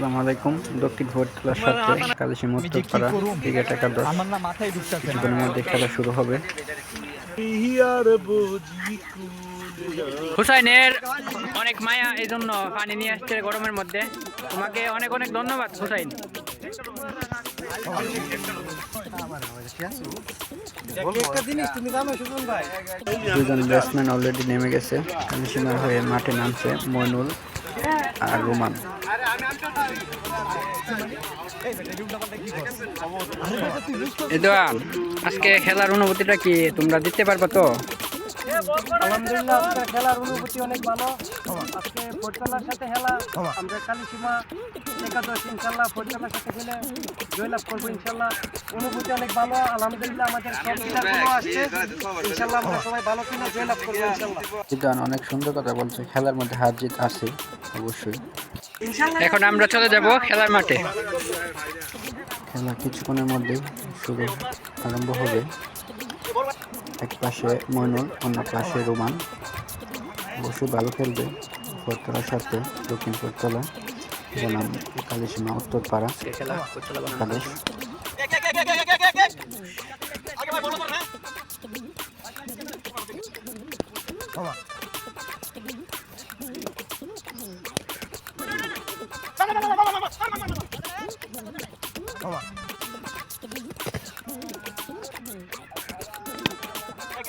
আসসালামু আলাইকুম। দক্ষিণ সাথে কালিশি মুক্তপাড়া ক্রিকেট একাদশ। আমার না মাথায় কিছুক্ষণের মধ্যে খেলা শুরু হবে। হুসাইনের অনেক মায়া এই জন্য পানি নিয়ে আসছে গরমের মধ্যে। তোমাকে অনেক অনেক ধন্যবাদ হুসাইন। দুজন ব্যাটসম্যান অলরেডি নেমে গেছে। কালিসীমার হয়ে মাঠে নামছে মইনুল আর রোমান। আজকে খেলার অনুভূতিটা কি তোমরা দিতে পারবে তো? আলহামদুলিল্লাহ আজকের খেলার অনুভূতি অনেক ভালো। আজকে ফোরতলার সাথে খেলা আমরা কালিসীমা একাদশ ইনশাল্লাহ ফোরতলার সাথে খেলে জয়লাভ করব ইনশাল্লাহ অনুভূতি অনেক ভালো আলহামদুলিল্লাহ আমাদের সব আসছে। ইনশাল্লাহ আমরা সবাই ভালো কিনা জয়লাভ করব ইনশাল্লাহ জিদান অনেক সুন্দর কথা বলছে। খেলার মধ্যে হার জিত আছে অবশ্যই। এখন আমরা চলে যাব খেলার মাঠে। খেলা কিছুক্ষণের মধ্যে শুরু আরম্ভ হবে। এক পাশে মইনুল অন্য পাশে রোমান। অবশ্যই ভালো খেলবে ফোরতলার সাথে দক্ষিণ ফোরতলা বনাম কালিসীমা উত্তরপাড়া।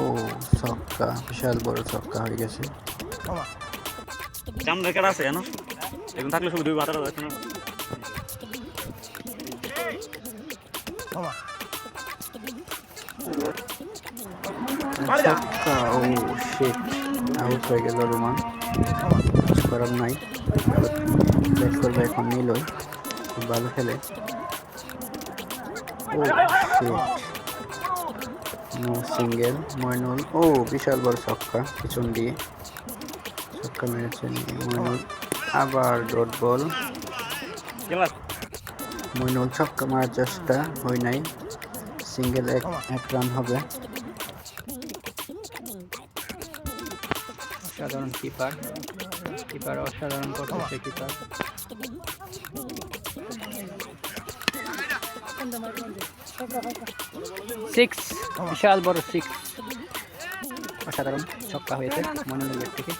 ও ছক্কা বিশাল বড় ছক্কা হয়ে গেছে। জাম রেখার আছে জানো? এখন থাকলে শুধু দুই বাতারা যাচ্ছে না ছক্কা ও শিট আউট হয়ে গেল রোমান। করার নাই। ব্যাট করবে এখন ভালো খেলে। ও শিট নো সিঙ্গেল ময়নুল ও বিশাল বড় ছক্কা পিছন দিয়ে। ছক্কা মেরেছেন ময়নুল আবার ডট বল। মইনুল ছক্কা মারার চেষ্টা হয় নাই। সিঙ্গেল এক এক রান হবে। অসাধারণ কিপার কিপার অসাধারণ করতেছে কিপার সিক্স বিশাল বড় সিক্স অসাধারণ, ছক্কা হয়েছে মনোনগর থেকে।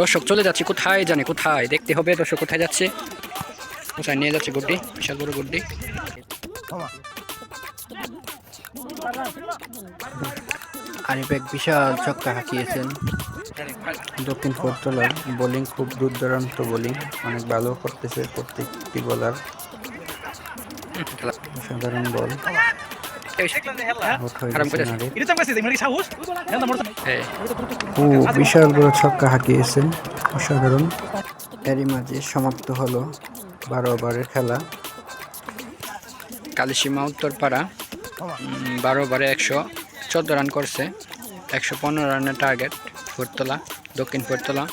দর্শক, চলে যাচ্ছে। কোথায় জানে, কোথায়? দেখতে হবে, দর্শক, কোথায় যাচ্ছে? কোথায় নিয়ে যাচ্ছে গুড্ডি, বিশাল বড় গুড্ডি। আরিফ এক বিশাল ছক্কা হাঁকিয়েছেন। দক্ষিণ ফোরতলার বোলিং খুব দূরদূরান্ত বোলিং, অনেক ভালো করতেছে প্রত্যেকটি বলার। সাধারণ বল। বিশাল বড় ছক্কা হাঁকিয়েছেন। অসাধারণ। এরই মাঝে সমাপ্ত হলো বারো ওভারের খেলা। কালিসীমা উত্তরপাড়া বারো ওভারে একশো চোদ্দ রান করছে, একশো পনেরো রানের টার্গেট ফোরতলা দক্ষিণ ফুরতলা